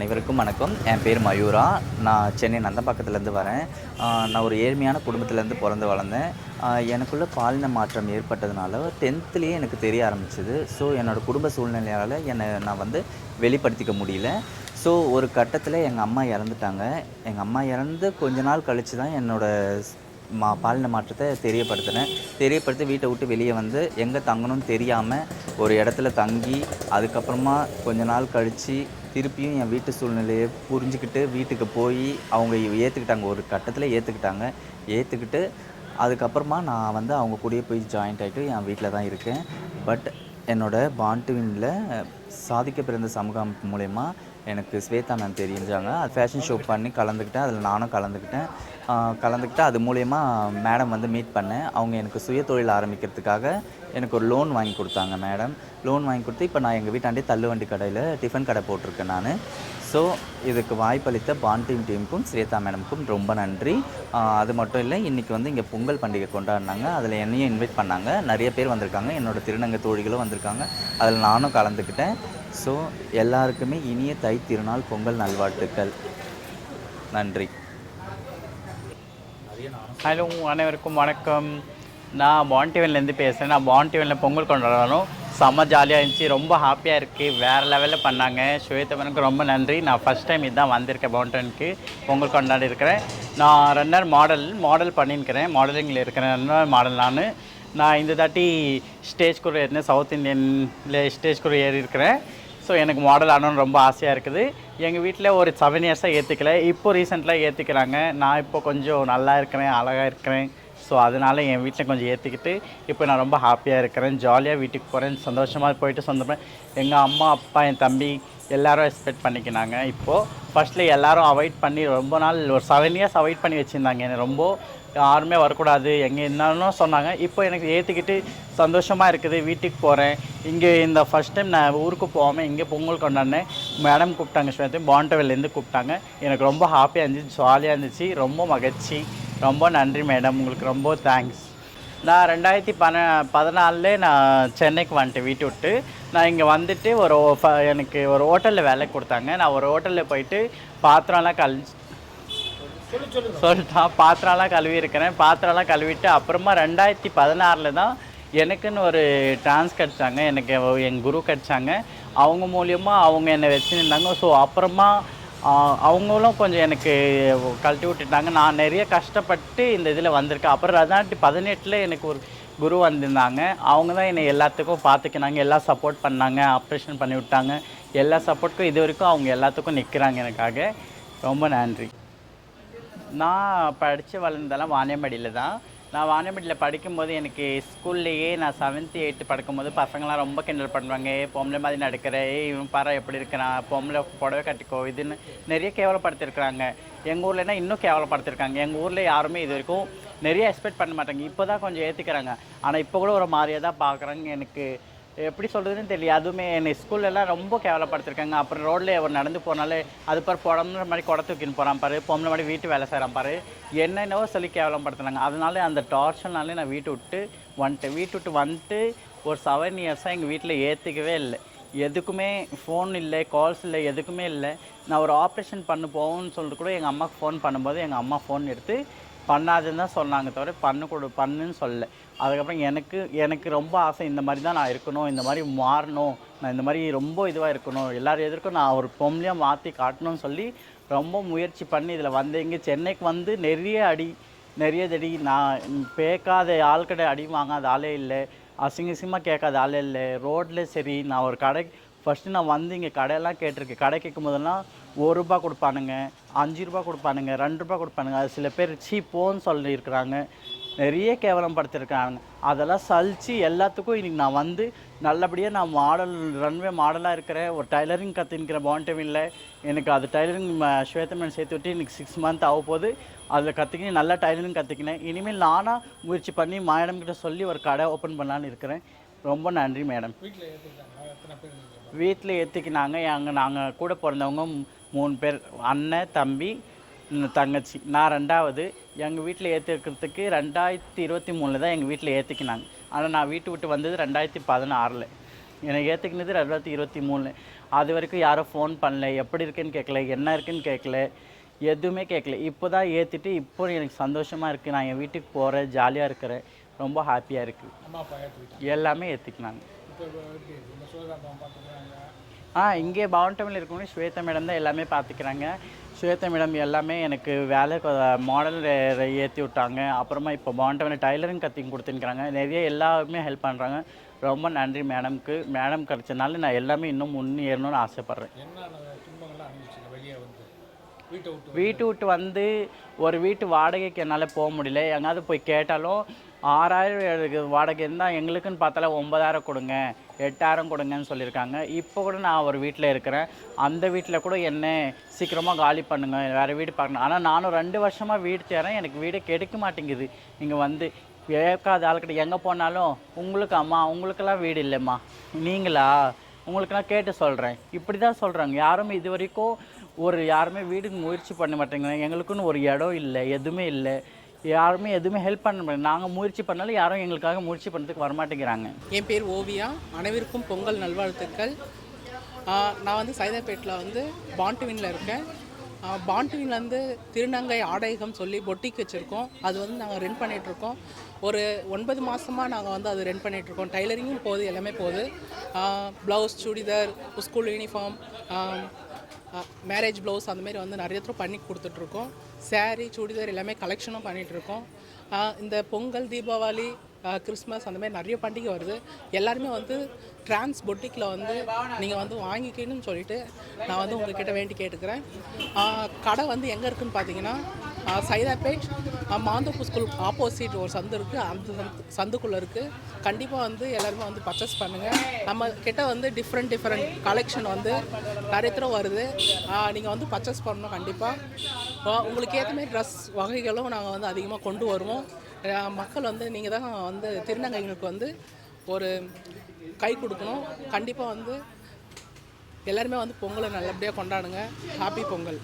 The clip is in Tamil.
அனைவருக்கும் வணக்கம். என் பேர் மயூரா. நான் சென்னை நந்தம்பாக்கத்துலேருந்து வரேன். நான் ஒரு ஏழ்மையான குடும்பத்துலேருந்து பிறந்து வளர்ந்தேன். எனக்குள்ளே பாலின மாற்றம் ஏற்பட்டதுனால டென்த்துலேயே எனக்கு தெரிய ஆரம்பிச்சது. ஸோ என்னோடய குடும்ப சூழ்நிலையால் என்னை நான் வந்து வெளிப்படுத்திக்க முடியல. ஸோ ஒரு கட்டத்தில் எங்கள் அம்மா இறந்துட்டாங்க. எங்கள் அம்மா இறந்து கொஞ்ச நாள் கழித்து தான் என்னோடய மா பாலின மாற்றத்தை தெரியப்படுத்தினேன். தெரியப்படுத்தி வீட்டை விட்டு வெளியே வந்து எங்கே தங்கணும்னு தெரியாமல் ஒரு இடத்துல தங்கி அதுக்கப்புறமா கொஞ்ச நாள் கழித்து திருப்பியும் என் வீட்டு சூழ்நிலையை புரிஞ்சுக்கிட்டு வீட்டுக்கு போய் அவங்க ஏற்றுக்கிட்டாங்க ஒரு கட்டத்தில் ஏற்றுக்கிட்டாங்க ஏற்றுக்கிட்டு அதுக்கப்புறமா நான் வந்து அவங்க கூடயே போய் ஜாயின்ட் ஆகிட்டு என் வீட்டில் தான் இருக்கேன். பட் என்னோடய பாண்டுவினில் சாதிக்க பிறந்த சமூகம் மூலயமா எனக்கு ஸ்வேதா மேம் தெரிஞ்சாங்க. அது ஃபேஷன் ஷோ பண்ணி கலந்துக்கிட்டேன். அதில் நானும் கலந்துக்கிட்டேன். கலந்துக்கிட்டு அது மூலயமா மேடம் வந்து மீட் பண்ணேன். அவங்க எனக்கு சுய தொழில் ஆரம்பிக்கிறதுக்காக எனக்கு ஒரு லோன் வாங்கி கொடுத்தாங்க மேடம் லோன் வாங்கி கொடுத்து இப்போ நான் எங்கள் வீட்டாண்டே தள்ளுவண்டி கடையில் டிஃபன் கடை போட்டிருக்கேன் நான். ஸோ இதுக்கு வாய்ப்பளித்த பான் டீம் டீமுக்கும் ஸ்வேதா மேடமுக்கும் ரொம்ப நன்றி. அது மட்டும் இல்லை இன்றைக்கி வந்து இங்கே பொங்கல் பண்டிகை கொண்டாடினாங்க. அதில் என்னையும் இன்வைட் பண்ணாங்க. நிறைய பேர் வந்திருக்காங்க. என்னோட திருநங்கை தோழிகளும் வந்திருக்காங்க. அதில் நானும் கலந்துக்கிட்டேன். ஸோ எல்லாருக்குமே இனிய தை திருநாள் பொங்கல் நல்வாழ்த்துக்கள். நன்றி. ஹலோ அனைவருக்கும் வணக்கம். நான் பாண்டிவன்லேருந்து பேசுகிறேன் நான் பாண்டிவனில் பொங்கல் கொண்டாடணும் செம்ம ஜாலியாக இருந்துச்சு. ரொம்ப ஹாப்பியாக இருக்குது வேறு லெவலில் பண்ணாங்க. ஸ்வேதவனுக்கு ரொம்ப நன்றி. நான் ஃபஸ்ட் டைம் இதுதான் வந்திருக்கேன் பாண்டனுக்கு பொங்கல் கொண்டாடி இருக்கிறேன். நான் ரன்னர் மாடல் மாடல் பண்ணியிருக்கிறேன். மாடலிங்கில் இருக்கிறேன். ரன்னர் மாடல் நான். நான் இந்த தாட்டி ஸ்டேஜ் கூட ஏறினேன். சவுத் இந்தியனில் ஸ்டேஜ் கூட ஏறி இருக்கிறேன் ஸோ எனக்கு மாடல் ஆகணும்னு ரொம்ப ஆசையாக இருக்குது. எங்கள் வீட்டில் ஒரு செவன் இயர்ஸாக ஏற்றுக்கல இப்போ ரீசெண்டாக ஏற்றிக்கிறாங்க நான் இப்போ கொஞ்சம் நல்லா இருக்கிறேன் அழகாக இருக்கிறேன். ஸோ அதனால் என் வீட்டில் கொஞ்சம் ஏற்றிக்கிட்டு இப்போ நான் ரொம்ப ஹாப்பியாக இருக்கிறேன். ஜாலியாக வீட்டுக்கு போகிறேன் சந்தோஷமாக போயிட்டு சொந்தப்பேன் எங்கள் அம்மா அப்பா என் தம்பி எல்லோரும் எக்ஸ்பெக்ட் பண்ணிக்கினாங்க. இப்போது ஃபஸ்ட்டில் எல்லோரும் அவாய்ட் பண்ணி ரொம்ப நாள் ஒரு செவன் இயர்ஸ் அவாய்ட் பண்ணி வச்சுருந்தாங்க. என்னை ரொம்ப யாருமே வரக்கூடாது. எங்கே என்னன்னு சொன்னாங்க. இப்போ எனக்கு ஏற்றுக்கிட்டு சந்தோஷமாக இருக்குது. வீட்டுக்கு போகிறேன் இங்கே இந்த ஃபஸ்ட் டைம் நான் ஊருக்கு போகாமல் இங்கே பொங்கல் கொண்டாடினேன். மேடம் கூப்பிட்டாங்க ஸ்வேதா. பாண்டவிலேருந்து கூப்பிட்டாங்க. எனக்கு ரொம்ப ஹாப்பியாக இருந்துச்சு ஜாலியாக இருந்துச்சு. ரொம்ப மகிழ்ச்சி. ரொம்ப நன்றி மேடம் உங்களுக்கு ரொம்ப தேங்க்ஸ் நான் ரெண்டாயிரத்தி பன பதினாலே நான் சென்னைக்கு வந்துட்டு வீட்டு விட்டு நான் இங்கே வந்துட்டு ஒரு ஃப- எனக்கு ஒரு ஹோட்டலில் வேலை கொடுத்தாங்க. நான் ஒரு ஹோட்டலில் போயிட்டு பாத்திரம்லாம் கழி சொல்லிட்டான் பாத்திரம்லாம் கழுவி இருக்கிறேன் பாத்திரம்லாம் கழுவிட்டு அப்புறமா ரெண்டாயிரத்தி பதினாறில் தான் எனக்குன்னு ஒரு டான்ஸ் கிடச்சாங்க. எனக்கு எங்கள் குரு கிடச்சாங்க. அவங்க மூலியமாக அவங்க என்னை வச்சுருந்தாங்க. ஸோ அப்புறமா அவங்களும் கொஞ்சம் எனக்கு கழட்டி விட்டுட்டாங்க. நான் நிறைய கஷ்டப்பட்டு இந்த இதில் வந்திருக்கேன். அப்புறம் ரெண்டாயிரத்தி பதினெட்டில் எனக்கு ஒரு குரு வந்திருந்தாங்க. அவங்க தான் என்னை எல்லாத்துக்கும் பார்த்துக்கினாங்க. எல்லாம் சப்போர்ட் பண்ணாங்க. ஆப்ரேஷன் பண்ணி விட்டாங்க. எல்லா சப்போர்ட்டுக்கும் இது வரைக்கும் அவங்க எல்லாத்துக்கும் நிற்கிறாங்க எனக்காக. ரொம்ப நன்றி. நான் படித்து வளர்ந்ததெல்லாம் வானியம்படியில் தான். நான் வானமிட்டில் படிக்கும்போது எனக்கு ஸ்கூல்லையே நான் செவன்த்து எயித்து படிக்கும்போது பசங்களாம் ரொம்ப கிண்டல் பண்ணுவாங்க. பொம்பளை மாதிரி நடக்கிற. ஏய் இவன் பாரு எப்படி இருக்கிறான் பொம்பளை புடவை கட்டிக்கோ. இதுன்னு நிறைய கேவலப்படுத்திருக்கிறாங்க. எங்கள் ஊர்லனா இன்னும் கேவலப்படுத்திருக்காங்க. எங்கள் ஊரில் யாருமே இது வரைக்கும் நிறைய எக்ஸ்பெக்ட் பண்ண மாட்டாங்க. இப்போ தான் கொஞ்சம் ஏற்றுக்கிறாங்க ஆனால் இப்போ கூட ஒரு மாதிரியாக தான் பார்க்குறாங்க எனக்கு எப்படி சொல்கிறதுன்னு தெரியல. அதுவுமே என்னை ஸ்கூல்லலாம் ரொம்ப கேவலப்படுத்திருக்காங்க. அப்புறம் ரோட்டில் அவர் நடந்து போனாலே அது பாரு புடம்புற மாதிரி குட தூக்கின்னு போகிறான் பாரு பொம்பளை மாதிரி வீட்டு வேலை செய்கிறான் பாரு என்னென்னவோ சொல்லி கேவலப்படுத்துனாங்க. அதனால அந்த டார்ச்சர்னாலே நான் வீட்டு விட்டு வந்துட்டேன். வீட்டு விட்டு வந்துட்டு ஒரு செவன் இயர்ஸாக எங்கள் வீட்டில் ஏற்றுக்கவே இல்லை. எதுக்குமே ஃபோன் இல்லை கால்ஸ் இல்லை எதுக்குமே இல்லை. நான் ஒரு ஆப்ரேஷன் பண்ண போவோம்னு சொல்லிட்டு கூட எங்கள் அம்மாவுக்கு ஃபோன் பண்ணும்போது எங்கள் அம்மா ஃபோன் எடுத்து பண்ணாதுன்னு தான் சொன்னாங்க தவிர பண்ணு கொடு பண்ணுன்னு சொல்லல. அதுக்கப்புறம் எனக்கு எனக்கு ரொம்ப ஆசை இந்த மாதிரி தான் நான் இருக்கணும் இந்த மாதிரி மாறணும் நான் இந்த மாதிரி ரொம்ப இதுவாக இருக்கணும் எல்லோரும் எதிர்க்கும் நான் ஒரு பொம்பளையாக மாற்றி காட்டணும்னு சொல்லி ரொம்ப முயற்சி பண்ணி இதில் வந்து இங்கே சென்னைக்கு வந்து நிறைய அடி நிறைய தடி நான் பேக்காத ஆள்கிட்ட அடி வாங்காத ஆளே இல்லை அசிங்க அசிங்கமாக கேட்காத ஆளே இல்லை ரோட்டில் சரி நான் ஒரு கடை ஃபஸ்ட்டு நான் வந்து இங்கே கடையெல்லாம் கேட்டிருக்கேன். கடை கேட்கும் போதெல்லாம் ஒரு ரூபா கொடுப்பானுங்க அஞ்சு ரூபா கொடுப்பானுங்க ரெண்டு ரூபா கொடுப்பானுங்க. அது சில பேர் சீப்போன்னு சொல்லியிருக்கிறாங்க. நிறைய கேவலம் படுத்திருக்கிறாங்க அதெல்லாம் சலித்து எல்லாத்துக்கும் இன்றைக்கி நான் வந்து நல்லபடியாக நான் மாடல் ரன்வே மாடலாக இருக்கிறேன் ஒரு டைலரிங் கற்றுக்கிறேன் இல்லை. எனக்கு அது டைலரிங் ஸ்வேதமன் சேர்த்து விட்டு இன்றைக்கி சிக்ஸ் மந்த் ஆக அதில் கற்றுக்கினேன் நல்லா டைலரிங் கற்றுக்கினேன் இனிமேல் நானாக முயற்சி பண்ணி மேடம் கிட்ட சொல்லி ஒரு கடை ஓப்பன் பண்ணலான்னு இருக்கிறேன். ரொம்ப நன்றி மேடம். வீட்டில் ஏற்றுக்கினாங்க எங்கள் நாங்கள் கூட பிறந்தவங்க மூணு பேர். அண்ணன் தம்பி தங்கச்சி. நான் ரெண்டாவது. எங்கள் வீட்டில் ஏற்றுக்கிறதுக்கு ரெண்டாயிரத்தி இருபத்தி மூணில் தான் எங்கள் வீட்டில் ஏற்றுக்கினாங்க ஆனால் நான் வீட்டு விட்டு வந்தது ரெண்டாயிரத்தி பதினாறில். என்னை ஏற்றுக்கினது ரெண்டாயிரத்தி இருபத்தி மூணில். அது வரைக்கும் யாரும் ஃபோன் பண்ணல. எப்படி இருக்குன்னு கேட்கல என்ன இருக்குன்னு கேட்கல எதுவுமே கேட்கல இப்போ தான் ஏற்றிட்டு இப்போ எனக்கு சந்தோஷமாக இருக்குது நான் என் வீட்டுக்கு போகிறேன் ஜாலியாக இருக்கிறேன். ரொம்ப ஹாப்பியாக இருக்குது எல்லாமே ஏற்றிக்கினாங்க ஆ இங்கே பவுண்டமில் இருக்கவங்க ஸ்வேதா மேடம் தான் எல்லாமே பார்த்துக்கிறாங்க. ஸ்வேதா மேடம் எல்லாமே எனக்கு வேலை மாடல் ஏற்றி விட்டாங்க. அப்புறமா இப்போ பவுண்டமில் டைலரிங் கத்திங் கொடுத்துருக்குறாங்க நிறைய எல்லாருமே ஹெல்ப் பண்ணுறாங்க ரொம்ப நன்றி மேடம்க்கு மேடம் கிடச்சனால நான் எல்லாமே இன்னும் முன்னேறணும்னு ஆசைப்பட்றேன். வீட்டை வீட்டு விட்டு வந்து ஒரு வீட்டு வாடகைக்கு என்னால் போக முடியல. எங்காவது போய் கேட்டாலும் ஆறாயிரம் எனக்கு வாடகை இருந்தால் எங்களுக்குன்னு பார்த்தால ஒன்பதாயிரம் கொடுங்க எட்டாயிரம் கொடுங்கன்னு சொல்லியிருக்காங்க. இப்போ கூட நான் ஒரு வீட்டில் இருக்கிறேன். அந்த வீட்டில் கூட என்ன சீக்கிரமாக காலி பண்ணுங்க வேறு வீடு பார்க்கணும். ஆனால் நானும் ரெண்டு வருஷமாக வீடு தேறேன் எனக்கு வீடு கிடைக்க மாட்டேங்குது. இங்கே வந்து கேட்காத ஆள்கிட்ட எங்கே போனாலும் உங்களுக்கு அம்மா உங்களுக்கெல்லாம் வீடு இல்லைம்மா. நீங்களா? உங்களுக்கு நான் கேட்டு சொல்கிறேன் இப்படி தான் சொல்கிறாங்க யாரும் இது வரைக்கும் ஒரு யாருமே வீடுக்கு முயற்சி பண்ண மாட்டேங்கிறாங்க எங்களுக்குன்னு ஒரு இடம் இல்லை எதுவுமே இல்லை. யாருமே எதுவுமே ஹெல்ப் பண்ண மாட்டேங்க நாங்கள் முயற்சி பண்ணாலும் யாரும் எங்களுக்காக முயற்சி பண்ணுறதுக்கு வரமாட்டேங்கிறாங்க. என் பேர் ஓவியா. அனைவருக்கும் பொங்கல் நல்வாழ்த்துக்கள். நான் வந்து சைதாப்பேட்டில் வந்து பாண்டுவினில் இருக்கேன். பாண்டுவின்லேருந்து திருநங்கை ஆடையகம் சொல்லி பொட்டிக் வச்சுருக்கோம். அது வந்து நாங்கள் ரெண்ட் பண்ணிகிட்ருக்கோம் ஒரு ஒன்பது மாதமாக நாங்கள் வந்து அது ரெண்ட் பண்ணிகிட்ருக்கோம் டைலரிங்கும் போகுது எல்லாமே போகுது. Blouse churidar school uniform marriage blouse அந்த மாதிரி வந்து நிறைய தூரம் பண்ணி கொடுத்துட்ருக்கோம். சேரீ சுடிதார் எல்லாமே கலெக்ஷனும் பண்ணிகிட்ருக்கோம் இந்த பொங்கல் தீபாவளி கிறிஸ்மஸ் அந்த மாதிரி நிறைய பண்டிகை வருது. எல்லாருமே வந்து ட்ரான்ஸ் பொட்டிக்கில் வந்து நீங்கள் வந்து வாங்கிக்கணும்னு சொல்லிட்டு நான் வந்து உங்ககிட்ட வேண்டி கேட்டுக்கிறேன். கடை வந்து எங்கே இருக்குன்னு பார்த்தீங்கன்னா சைதாப்பேட் மாந்தோப்பு ஸ்கூல் ஆப்போசிட் ஒரு சந்து இருக்குது அந்த சந்துக்குள்ளே இருக்குது கண்டிப்பாக வந்து எல்லாருமே வந்து பர்ச்சேஸ் பண்ணுங்கள் நம்ம கிட்ட வந்து டிஃப்ரெண்ட் டிஃப்ரெண்ட் கலெக்ஷன் வந்து நிறைய தடவை வருது. நீங்கள் வந்து பர்ச்சேஸ் பண்ணணும் கண்டிப்பாக உங்களுக்கு ஏற்ற மாதிரி ட்ரெஸ் வகைகளும் நாங்கள் வந்து அதிகமாக கொண்டு வருவோம். மக்கள் வந்து நீங்கள் தான் வந்து திருநங்கைகளுக்கு வந்து ஒரு கை கொடுக்கணும். கண்டிப்பாக வந்து எல்லாருமே வந்து பொங்கலை நல்லபடியாக கொண்டாடுங்க. ஹாப்பி பொங்கல்.